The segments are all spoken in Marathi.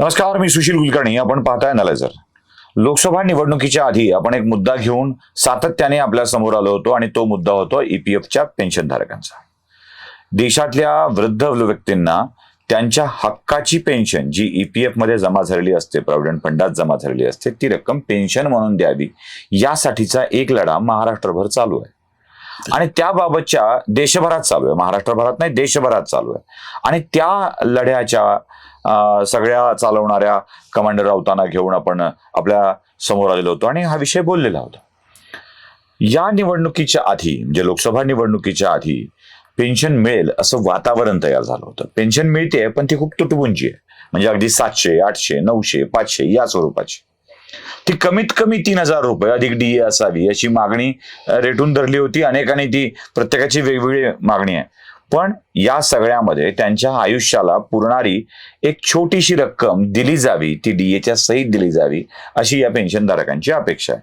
नमस्कार मी सुशील कुलकर्णी. आपण पाहताय अनालायझर लोकसभा निवडणुकीच्या आधी आपण एक मुद्दा घेऊन सातत्याने आपल्यासमोर आलो होतो आणि तो मुद्दा होतो ईपीएफच्या पेन्शनधारकांचा. देशातल्या वृद्ध व्यक्तींना त्यांच्या हक्काची पेन्शन जी ईपीएफमध्ये जमा झालेली असते प्रॉव्हिडंट फंडात जमा झालेली असते ती रक्कम पेन्शन म्हणून द्यावी यासाठीचा एक लढा महाराष्ट्रभर चालू आहे. आणि त्याबाबतच्या देशभरात चालू आहे. महाराष्ट्रभरात नाही देशभरात चालू आहे. आणि त्या लढ्याच्या सगळ्या चालवणाऱ्या कमांडर राऊतांना घेऊन आपण आपल्यासमोर आलेलो होतो आणि हा विषय बोललेला होता. या निवडणुकीच्या आधी म्हणजे लोकसभा निवडणुकीच्या आधी पेन्शन मिळेल असं वातावरण तयार झालं होतं. पेन्शन मिळते पण ती खूप तुटपुंची आहे. म्हणजे अगदी सातशे आठशे नऊशे पाचशे या स्वरूपाची. ती कमीत कमी तीन हजार रुपये अधिक डी असावी अशी मागणी रेटून धरली होती. अनेकांनी ती प्रत्येकाची वेगवेगळी मागणी आहे. पण या सगळ्यामध्ये त्यांच्या आयुष्याला पुरणारी एक छोटीशी रक्कम दिली जावी. ती डीएच्या सहित दिली जावी अशी या पेन्शनधारकांची अपेक्षा आहे.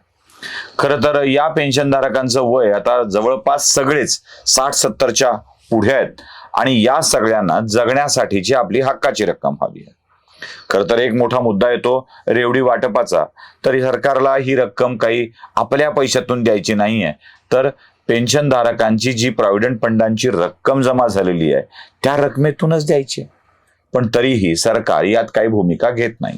खरं तर या पेन्शनधारकांचं वय आता जवळपास सगळेच साठ सत्तरच्या पुढे आहेत आणि या सगळ्यांना जगण्यासाठीची आपली हक्काची रक्कम हवी आहे. खर तर एक मोठा मुद्दा येतो रेवडी वाटपाचा. तरी सरकारला ही रक्कम काही आपल्या पैशातून द्यायची नाहीये. तर पेन्शनधारकांची जी प्रॉव्हिडंट फंडांची रक्कम जमा झालेली आहे त्या रकमेतूनच द्यायची. पण तरीही सरकार यात काही भूमिका घेत नाही.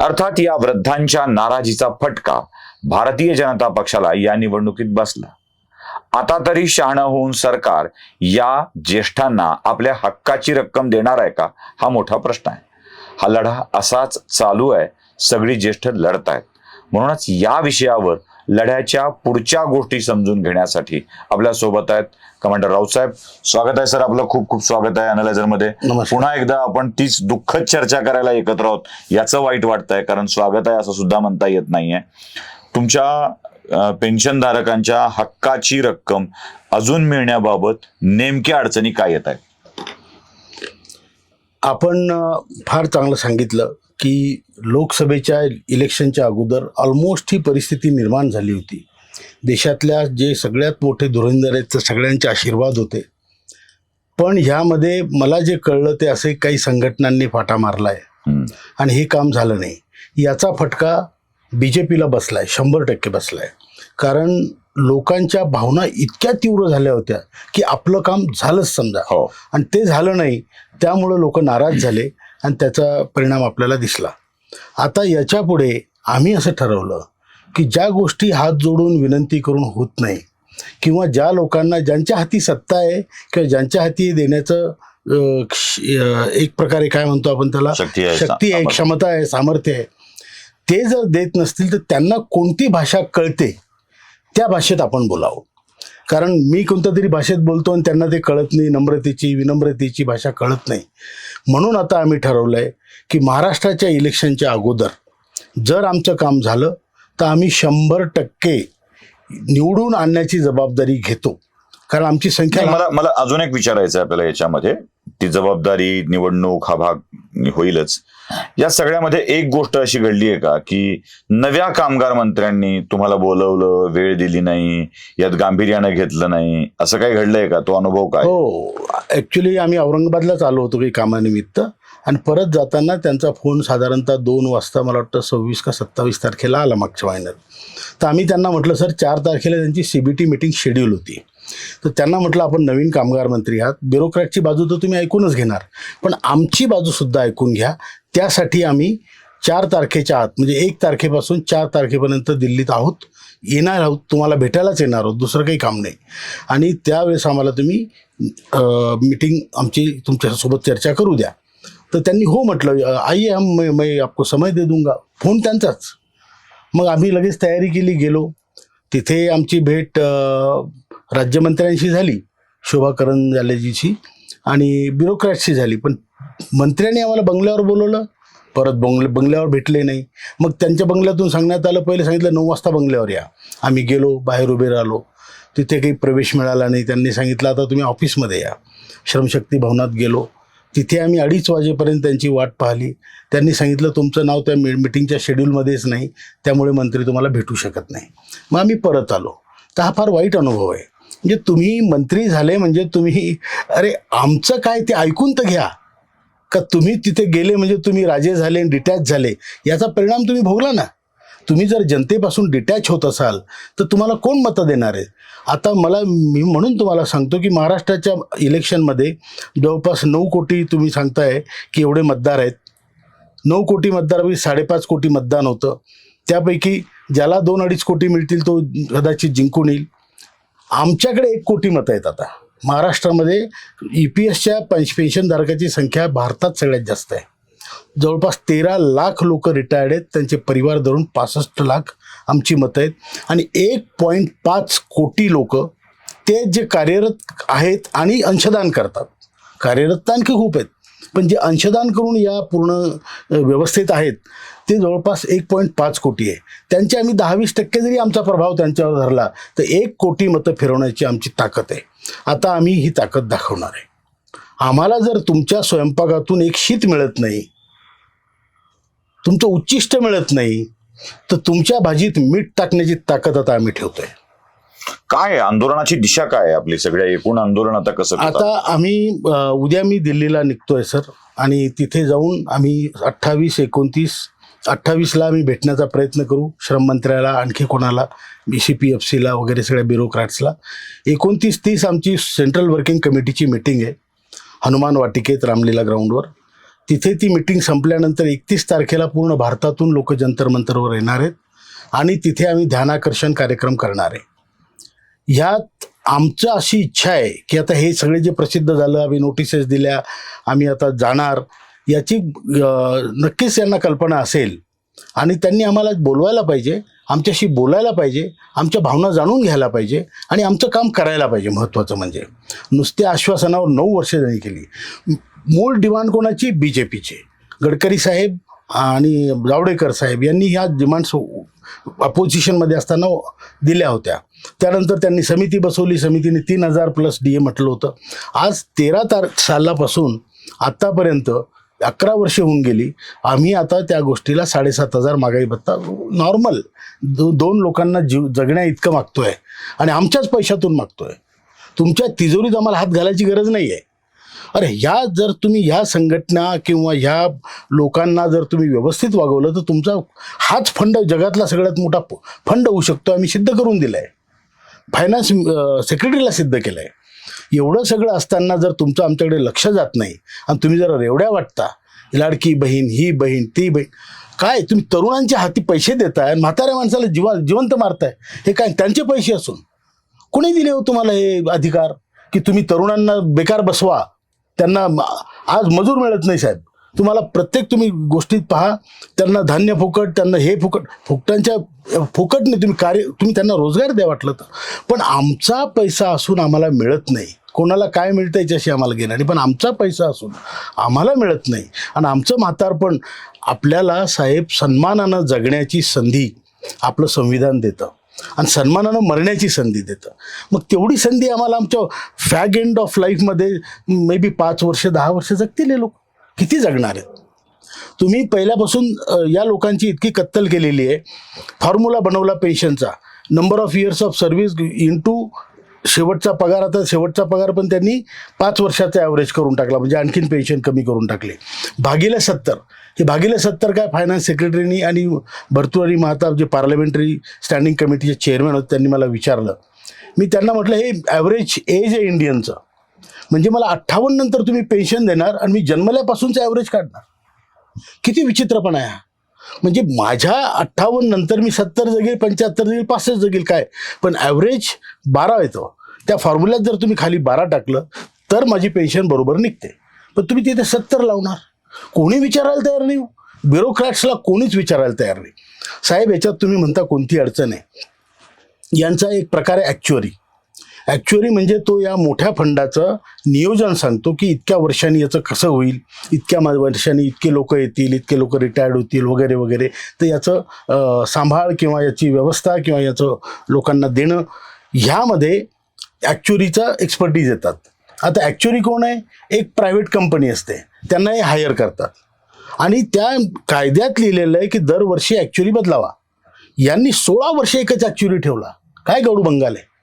अर्थात या वृद्धांच्या नाराजीचा फटका भारतीय जनता पक्षाला या निवडणुकीत बसला. आता तरी शहाणं होऊन सरकार या ज्येष्ठांना आपल्या हक्काची रक्कम देणार आहे का हा मोठा प्रश्न आहे. हा लढा असाच चालू आहे सगळी ज्येष्ठ लढत आहेत म्हणूनच या विषयावर लढ्याच्या पुढच्या गोष्टी समजून घेण्यासाठी आपल्यासोबत आहेत कमांडर राऊसाहेब स्वागत आहे सर. आपलं खूप खूप स्वागत आहे अनालायझरमध्ये. नमस्कार. पुन्हा एकदा आपण तीच दुःखद चर्चा करायला एकत्र आहोत याचं वाईट वाटतंय कारण स्वागत आहे असं सुद्धा म्हणता येत नाहीये. तुमच्या पेन्शनधारकांच्या हक्काची रक्कम अजून मिळण्याबाबत नेमक्या अडचणी काय येत आहेत? आपण फार चांगलं सांगितलं. की लोकसभेच्या इलेक्शनच्या अगोदर ऑलमोस्ट ही परिस्थिती निर्माण झाली होती. देशातल्या जे सगळ्यात मोठे धुरंधर आहेत ते सगळ्यांचे आशीर्वाद होते. पण ह्यामध्ये मला जे कळलं ते असे काही संघटनांनी फाटा मारला आहे. आणि हे काम झालं नाही. याचा फटका बी जे पीला बसला आहे शंभर टक्के बसला आहे कारण लोकांच्या भावना इतक्या तीव्र झाल्या होत्या की आपलं काम झालंच समजा. हो. आणि ते झालं नाही त्यामुळं लोक नाराज झाले. आणि त्याचा परिणाम आपल्याला दिसला. आता याच्यापुढे आम्ही असं ठरवलं की ज्या गोष्टी हात जोडून विनंती करून होत नाही किंवा ज्या लोकांना ज्यांच्या हाती सत्ता आहे किंवा ज्यांच्या हाती देण्याचं एक प्रकारे काय म्हणतो आपण त्याला? शक्ती आहे. क्षमता आहे सामर्थ्य आहे. ते जर देत नसतील तर त्यांना कोणती भाषा कळते? त्या भाषेत आपण बोलावं. कारण मी कोणत्या तरी भाषेत बोलतो आणि त्यांना ते कळत नाही नम्रतेची विनम्रतेची भाषा कळत नाही. म्हणून आता आम्ही ठरवलं आहे की महाराष्ट्राच्या इलेक्शनच्या अगोदर जर आमचं काम झालं तर आम्ही शंभर टक्के निवडून आणण्याची जबाबदारी घेतो. कारण आमची संख्या मला मला अजून एक विचारायचं आहे आपल्याला याच्यामध्ये. ती जबाबदारी निवडणूक हा भाग होईलच. या सगळ्यामध्ये एक गोष्ट अशी घडली आहे का की नव्या कामगार मंत्र्यांनी तुम्हाला बोलवलं वेळ दिली नाही यात गांभीर्यानं घेतलं नाही असं काही घडलंय का? तो अनुभव काय? हो ऍक्च्युली आम्ही औरंगाबादलाच आलो होतो काही कामानिमित्त. आणि परत जाताना त्यांचा फोन साधारणतः दोन वाजता मला वाटतं सव्वीस का सत्तावीस तारखेला आला मागच्या महिन्यात. तर आम्ही त्यांना म्हटलं सर चार तारखेला त्यांची C B T meeting schedule होती. तर त्यांना म्हटलं आपण नवीन कामगार मंत्री आहात. ब्युरोक्रॅटची बाजू तर तुम्ही ऐकूनच घेणार. पण आमची बाजूसुद्धा ऐकून घ्या. त्यासाठी आम्ही चार तारखेच्या आत म्हणजे एक तारखेपासून चार तारखेपर्यंत दिल्लीत आहोत. येणार आहोत तुम्हाला भेटायलाच येणार आहोत दुसरं काही काम नाही. आणि त्यावेळेस आम्हाला तुम्ही मीटिंग आमची तुमच्यासोबत चर्चा करू द्या. तर त्यांनी हो म्हटलं आई हम मैं मैं आपको समय दे दूंगा. फोन त्यांचाच. मग आम्ही लगेच तयारी केली गेलो. तिथे आमची भेट राज्यमंत्र्यांशी झाली शोभा करंजालेजीची आणि ब्युरोक्रॅटशी झाली. पण मंत्र्यांनी आम्हाला बंगल्यावर बोलवलं परत बंगले बंगल्यावर भेटले नाही. मग त्यांच्या बंगल्यातून सांगण्यात आलं पहिले सांगितलं नऊ वाजता बंगल्यावर या. आम्ही गेलो बाहेर उभे राहिलो. तिथे काही प्रवेश मिळाला नाही. त्यांनी सांगितलं आता तुम्ही ऑफिसमध्ये या. श्रमशक्ती भवनात गेलो. तिथे आम्ही अडीच वाजेपर्यंत त्यांची वाट पाहिली. त्यांनी सांगितलं तुमचं नाव त्या मी मिटिंगच्या शेड्यूलमध्येच नाही. त्यामुळे मंत्री तुम्हाला भेटू शकत नाही. मग आम्ही परत आलो. तर हा फार वाईट अनुभव आहे. म्हणजे तुम्ही मंत्री झाले म्हणजे तुम्ही अरे आमचं काय ते ऐकून तर घ्या. का तुम्ही तिथे गेले म्हणजे तुम्ही राजे झाले डिटॅच झाले याचा परिणाम तुम्ही भोगला ना? तुम्ही जर जनतेपासून डिटॅच होत असाल तर तुम्हाला कोण मतं देणार आहे आता मला मी म्हणून तुम्हाला सांगतो की महाराष्ट्राच्या इलेक्शनमध्ये जवळपास नऊ कोटी तुम्ही सांगताय की एवढे मतदार आहेत. नऊ कोटी मतदारापैकी साडेपाच कोटी मतदान होतं. त्यापैकी ज्याला दोन अडीच कोटी मिळतील तो कदाचित जिंकून येईल. आमच्याकडे एक कोटी मतं आहेत आता. महाराष्ट्रामध्ये ई पी एसच्या पेन्शनधारकाची संख्या भारतात सगळ्यात जास्त आहे. जवळपास तेरा लाख लोक रिटायर्ड आहेत. त्यांचे परिवार धरून पासष्ट लाख आमची मतं आहेत. आणि एक पॉईंट पाच कोटी लोक ते जे कार्यरत आहेत आणि अंशदान करतात. कार्यरत तर आणखी खूप आहेत. पण जे अंशदान करून या पूर्ण व्यवस्थेत आहेत ते जवळपास एक पॉईंट पाच कोटी आहे. त्यांचे आम्ही दहावीस टक्के जरी आमचा प्रभाव त्यांच्यावर धरला तर एक कोटी मतं फिरवण्याची आमची ताकद आहे. आता आम्ही ही ताकद दाखवणार आहे आम्हाला जर तुमच्या स्वयंपाकातून एक शीत मिळत नाही तुमचं उच्चिष्ट मिळत नाही तर तुमच्या भाजीत मीठ टाकण्याची ताकद आता आम्ही ठेवतोय काय? आंदोलनाची दिशा काय आहे आपली सगळ्या एकूण आंदोलन आता कसं? आता आम्ही उद्या मी दिल्लीला निघतोय सर आणि तिथे जाऊन आम्ही अठ्ठावीस एकोणतीस अठ्ठावीसला आम्ही भेटण्याचा प्रयत्न करू. श्रम मंत्र्याला आणखी कोणाला बी सी पी एफ सीला वगैरे सगळ्या ब्युरोक्रॅट्सला एकोणतीस तीस आमची सेंट्रल वर्किंग कमिटीची मिटिंग आहे. हनुमान वाटिकेत रामलीला ग्राउंडवर तिथे ती मिटिंग संपल्यानंतर एकतीस तारखेला पूर्ण भारतातून लोक जंतर मंतरवर येणार आहेत. आणि तिथे आम्ही ध्यानाकर्षण कार्यक्रम करणार आहे. ह्यात आमचं अशी इच्छा आहे की आता हे सगळे जे प्रसिद्ध झालं आम्ही नोटिसेस दिल्या आम्ही आता जाणार. याची नक्कीच यांना कल्पना असेल. आणि त्यांनी आम्हाला बोलवायला पाहिजे आमच्याशी बोलायला पाहिजे आमच्या भावना जाणून घ्यायला पाहिजे आणि आमचं काम करायला पाहिजे महत्त्वाचं म्हणजे. नुसत्या आश्वासनावर नऊ वर्षे त्यांनी केली. मूळ डिमांड कोणाची? बी जे पीची. गडकरी साहेब आणि जावडेकर साहेब यांनी ह्या डिमांड्स अपोजिशनमध्ये असताना दिल्या होत्या. त्यानंतर त्यांनी समिती बसवली समितीने तीन हजार प्लस डी ए म्हटलं होतं. आज तेरा तार सालापासून आत्तापर्यंत अकरा वर्षे होऊन गेली. आम्ही आता त्या गोष्टीला साडेसात हजार महागाई भत्ता नॉर्मल दो दोन लोकांना जीव जगण्या इतकं मागतोय. आणि आमच्याच पैशातून मागतोय. तुमच्या तिजोरीत आम्हाला हात घालायची गरज नाही आहे अरे ह्या जर तुम्ही ह्या संघटना किंवा ह्या लोकांना जर तुम्ही व्यवस्थित वागवलं तर तुमचा हाच फंड जगातला सगळ्यात मोठा प- फंड होऊ शकतो आम्ही सिद्ध करून दिला आहे फायनान्स सेक्रेटरीला सिद्ध केलं आहे एवढं सगळं असताना जर तुमचं आमच्याकडे लक्ष जात नाही आणि तुम्ही जर रेवड्या वाटता लाडकी बहीण ही बहीण ती बहीण काय तुम्ही तरुणांच्या हाती पैसे देताय आणि म्हाताऱ्या माणसाला जीवा जिवंत मारताय हे काय त्यांचे पैसे असून? कोणी दिले हो तुम्हाला हे अधिकार? की तुम्ही तरुणांना बेकार बसवा त्यांना आज मजूर मिळत नाही साहेब. तुम्हाला प्रत्येक तुम्ही गोष्टीत पहा त्यांना धान्य फुकट त्यांना हे फुकट फुकटांच्या फुकटने तुम्ही कार्य तुम्ही त्यांना रोजगार द्या वाटलं तर. पण आमचा पैसा असून आम्हाला मिळत नाही. कोणाला काय मिळतं याच्याशी आम्हाला घेणार नाही. पण आमचा पैसा असून आम्हाला मिळत नाही. आणि आमचं म्हातारपण आपल्याला साहेब सन्मानानं जगण्याची संधी आपलं संविधान देतं. आणि सन्मानानं मरण्याची संधी देतं. मग तेवढी संधी आम्हाला आमच्या फॅग एंड ऑफ लाईफमध्ये मे बी पाच वर्ष दहा वर्ष जगतील हे लोक. किती जगणार आहेत? तुम्ही पहिल्यापासून या लोकांची इतकी कत्तल केलेली आहे. फॉर्म्युला बनवला पेन्शनचा. Number of years of service into शेवटचा पगार आता शेवटचा पगार पण त्यांनी पाच वर्षाचा ॲव्हरेज करून टाकला म्हणजे आणखीन पेन्शन कमी करून टाकले. भागिले सत्तर. हे भागिले सत्तर काय फायनान्स सेक्रेटरीनी आणि भरतुहरी महाताब जे पार्लमेंटरी स्टँडिंग कमिटीचे चेअरमॅन होते त्यांनी मला विचारलं. मी त्यांना म्हटलं हे ॲव्हरेज एज आहे इंडियनचं म्हणजे मला अठ्ठावन्न नंतर तुम्ही पेन्शन देणार आणि मी जन्मल्यापासूनचं ॲव्हरेज काढणार. किती विचित्रपणा आहे हा. म्हणजे माझ्या अठ्ठावन्न नंतर मी सत्तर जगेल पंच्याहत्तर जगेल पासष्ट जगेल काय? पण ॲव्हरेज बारा येतो. त्या फॉर्म्युल्यात जर तुम्ही खाली बारा टाकलं तर माझी पेन्शन बरोबर निघते. पण तुम्ही तिथे सत्तर लावणार. कोणी विचारायला तयार नाही हो. ब्युरोक्रॅट्सला कोणीच विचारायला तयार नाही. साहेब याच्यात तुम्ही म्हणता कोणती अडचण आहे? यांचा एक प्रकार आहे ॲक्च्युअरी ॲक्च्युअली म्हणजे तो या मोठ्या फंडाचं नियोजन सांगतो की इतक्या वर्षांनी याचं कसं होईल इतक्या मा- वर्षांनी इतके लोक येतील इतके लोक रिटायर्ड होतील वगैरे वगैरे. तर याचं सांभाळ किंवा याची व्यवस्था किंवा याचं लोकांना देणं ह्यामध्ये ॲक्च्युरीचा एक्सपर्टीज येतात. आता ॲक्च्युरी कोण आहे? एक प्रायव्हेट कंपनी असते. त्यांना हे हायर करतात. आणि त्या कायद्यात लिहिलेलं आहे की दरवर्षी ॲक्च्युरी बदलावा. यांनी सोळा वर्षे एकच ॲक्च्युरी ठेवला. काय गौडू बंगाल आहे?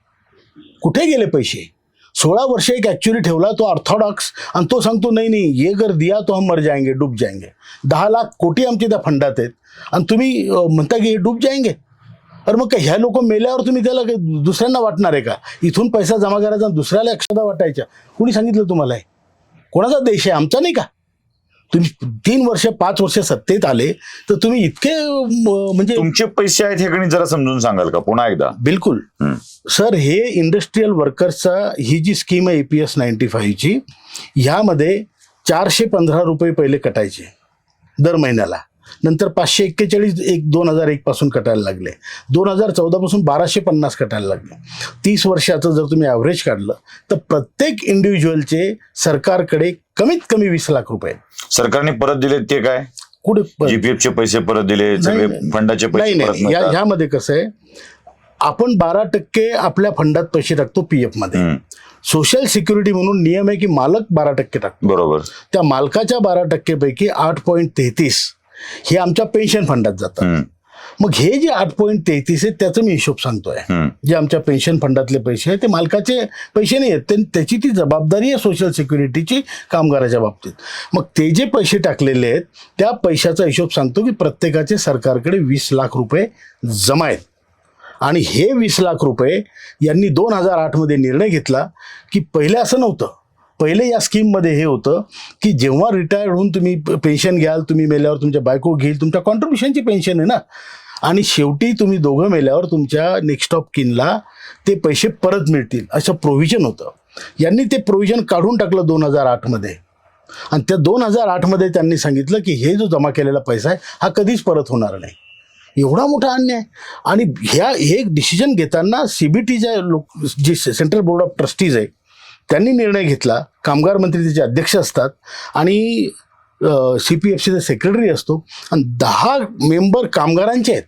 कुठे गेले पैसे? सोळा वर्ष एक ॲक्च्युअली ठेवला तो ऑर्थोडॉक्स आणि तो सांगतो नाही नाही ये गर दिया तो हम मर जाएंगे डूब जाएंगे. दहा लाख कोटी आमच्या त्या फंडात आहेत. आणि तुम्ही म्हणता की हे डूब जाएंगे? अरे मग काय ह्या लोक मेल्यावर तुम्ही त्याला दुसऱ्यांना वाटणार आहे का? इथून पैसा जमा करायचा आणि दुसऱ्याला अक्षता वाटायच्या. कुणी सांगितलं तुम्हाला हे? कोणाचा देश आहे? आमचा नाही का? तुम्ही तीन वर्ष पाच वर्ष सत्तेत आले तर तुम्ही इतके म्हणजे तुमचे पैसे आहेत हे गणित जरा समजून सांगाल का? पुन्हा एकदा. बिलकुल. सर हे इंडस्ट्रीयल वर्कर्सचा ही जी स्कीम आहे E A P S ninety फाईव्हची ह्यामध्ये चारशे पंधरा रुपये पहिले कटायचे दर महिन्याला. नंतर पाचशे एक्केचाळीस एक दोन हजार एक पासून कटायला लागले. दोन हजार चौदापासून बाराशे पन्नास कटायला लागले. तीस वर्षाचं जर तुम्ही ॲव्हरेज काढलं तर प्रत्येक इंडिव्हिज्युअलचे सरकारकडे कमीत कमी वीस लाख रुपये. सरकारने परत दिले ते काय? कुठे प- जीपीएफ चे पैसे परत दिले सगळे. फंडाचे पैसे नाही. ह्यामध्ये कसं आहे आपण बारा टक्के आपल्या फंडात पैसे टाकतो पी एफमध्ये. सोशल सिक्युरिटी म्हणून नियम आहे की मालक बारा टक्के टाकतो. बरोबर. त्या मालकाच्या बारा टक्केपैकी आठ पॉईंट तेहतीस हे आमच्या पेन्शन फंडात जातात. मग हे जे आठ पॉईंट तेहतीस आहे त्याचं मी हिशोब सांगतोय. जे आमच्या पेन्शन फंडातले पैसे आहेत ते मालकाचे पैसे नाही आहेत त्याची ती जबाबदारी आहे सोशल सिक्युरिटीची कामगाराच्या बाबतीत. मग ते जे पैसे टाकलेले आहेत त्या पैशाचा हिशोब सांगतो की प्रत्येकाचे सरकारकडे वीस लाख रुपये जमा आहेत. आणि हे वीस लाख रुपये यांनी दोन हजार आठमध्ये निर्णय घेतला की पहिले असं नव्हतं. पहिले या स्कीममध्ये हे होतं की जेव्हा रिटायर्ड होऊन तुम्ही पेन्शन घ्याल तुम्ही मेल्यावर तुमच्या बायको घेईल तुमच्या कॉन्ट्रीब्युशनची पेन्शन आहे ना. आणि शेवटी तुम्ही दोघं मेल्यावर तुमच्या नेक्स्ट ऑफ किनला ते पैसे परत मिळतील. असं प्रोव्हिजन होतं. यांनी ते प्रोव्हिजन काढून टाकलं दोन हजार आठमध्ये आणि त्या दोन हजार आठमध्ये त्यांनी सांगितलं की हे जो जमा केलेला पैसा आहे हा कधीच परत होणार नाही. एवढा मोठा अन्याय. आणि ह्या हे डिसिजन घेताना सी बी टीच्या लोक जे सेंट्रल बोर्ड ऑफ ट्रस्टीज आहे त्यांनी निर्णय घेतला. कामगार मंत्री त्याचे अध्यक्ष असतात आणि सी पी एफ सीचा सेक्रेटरी असतो. आणि दहा मेंबर कामगारांचे आहेत.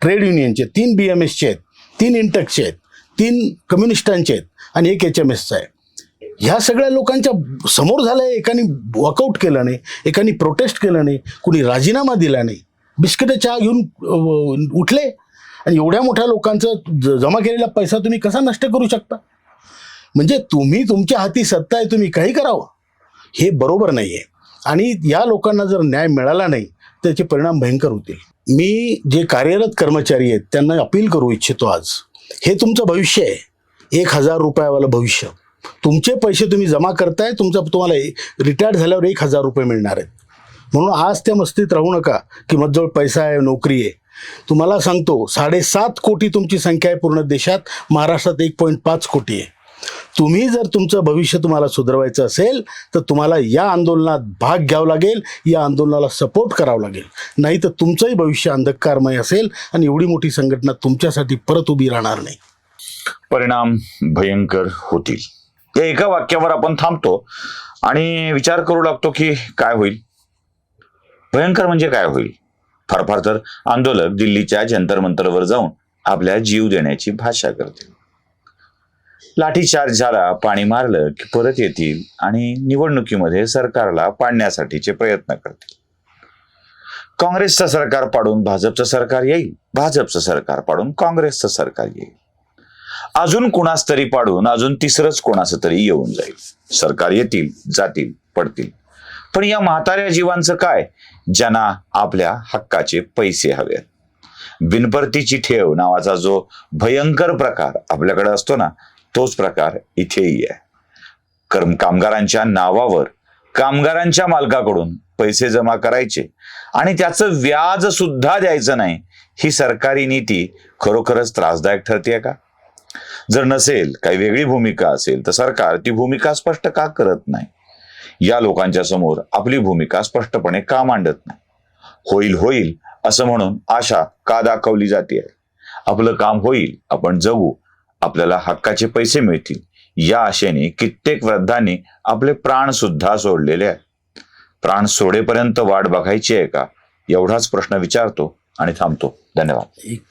ट्रेड युनियनचे तीन बी एम एसचे आहेत तीन इंटकचे आहेत तीन कम्युनिस्टांचे आहेत आणि एक एच एम एसचा आहे. ह्या सगळ्या लोकांच्या समोर झालं आहे एकाने वॉकआउट केलं नाही एकाने प्रोटेस्ट केलं नाही कुणी राजीनामा दिला नाही. बिस्किटं चहा घेऊन उठले आणि एवढ्या मोठ्या लोकांचं ज- जमा केलेला पैसा तुम्ही कसा नष्ट करू शकता? म्हणजे तुम्ही तुमच्या हाती सत्ता आहे तुम्ही काही करावं? हे बरोबर नाही आहे आणि या लोकांना जर न्याय मिळाला नाही त्याचे परिणाम भयंकर होतील. मी जे कार्यरत कर्मचारी आहेत त्यांना अपील करू इच्छितो आज. हे तुमचं भविष्य आहे. एक हजार रुपयावालं भविष्य. तुमचे पैसे तुम्ही जमा करताय तुमचं तुम्हाला रिटायर्ड झाल्यावर एक हजार रुपये मिळणार आहेत. म्हणून आज त्या मस्तीत राहू नका की मजजवळ पैसा आहे नोकरी आहे. तुम्हाला सांगतो साडेसात कोटी तुमची संख्या आहे पूर्ण देशात. महाराष्ट्रात एक पॉईंट पाच कोटी आहे. तुम्ही जर तुमचं भविष्य तुम्हाला सुधारवायचं असेल तर तुम्हाला या आंदोलनात भाग घ्यावा लागेल या आंदोलनाला सपोर्ट करावं लागेल. नाही तर तुमचंही भविष्य अंधकारमय असेल आणि एवढी मोठी संघटना तुमच्यासाठी परत उभी राहणार नाही. परिणाम भयंकर होतील. या एका वाक्यावर आपण थांबतो आणि विचार करू लागतो की काय होईल? भयंकर म्हणजे काय होईल? फार फार तर आंदोलक दिल्लीच्या जंतर मंतरवर जाऊन आपल्या जीव देण्याची भाषा करतील. लाठीचार्ज झाला पाणी मारलं की परत येतील आणि निवडणुकीमध्ये सरकारला पाडण्यासाठीचे प्रयत्न करतील. काँग्रेसचं सरकार पाडून भाजपचं सरकार येईल. भाजपचं सरकार पाडून काँग्रेसचं सरकार येईल. अजून कुणास तरी पाडून अजून तिसरंच कोणाचं तरी येऊन जाईल. सरकार येतील जातील पडतील. पण या म्हाताऱ्या जीवांचं काय? ज्यांना आपल्या हक्काचे पैसे हवेत. बिनपरतीची ठेव नावाचा जो भयंकर प्रकार आपल्याकडे असतो ना तोच प्रकार इथेही आहे. कर्म कामगारांच्या नावावर कामगारांच्या मालकाकडून पैसे जमा करायचे आणि त्याचं व्याज सुद्धा द्यायचं नाही. ही सरकारी नीती खरोखरच त्रासदायक ठरते का? जर नसेल काही वेगळी भूमिका असेल तर सरकार ती भूमिका स्पष्ट का करत नाही? या लोकांच्या समोर आपली भूमिका स्पष्टपणे का मांडत नाही? होईल होईल असं म्हणून आशा का दाखवली जाते आपलं काम होईल आपण जगू आपल्याला हक्काचे पैसे मिळतील. या आशेने कित्येक वृद्धांनी आपले प्राण सुद्धा सोडलेले आहेत. प्राण सोडेपर्यंत वाट बघायची आहे का? एवढाच प्रश्न विचारतो आणि थांबतो. धन्यवाद. एक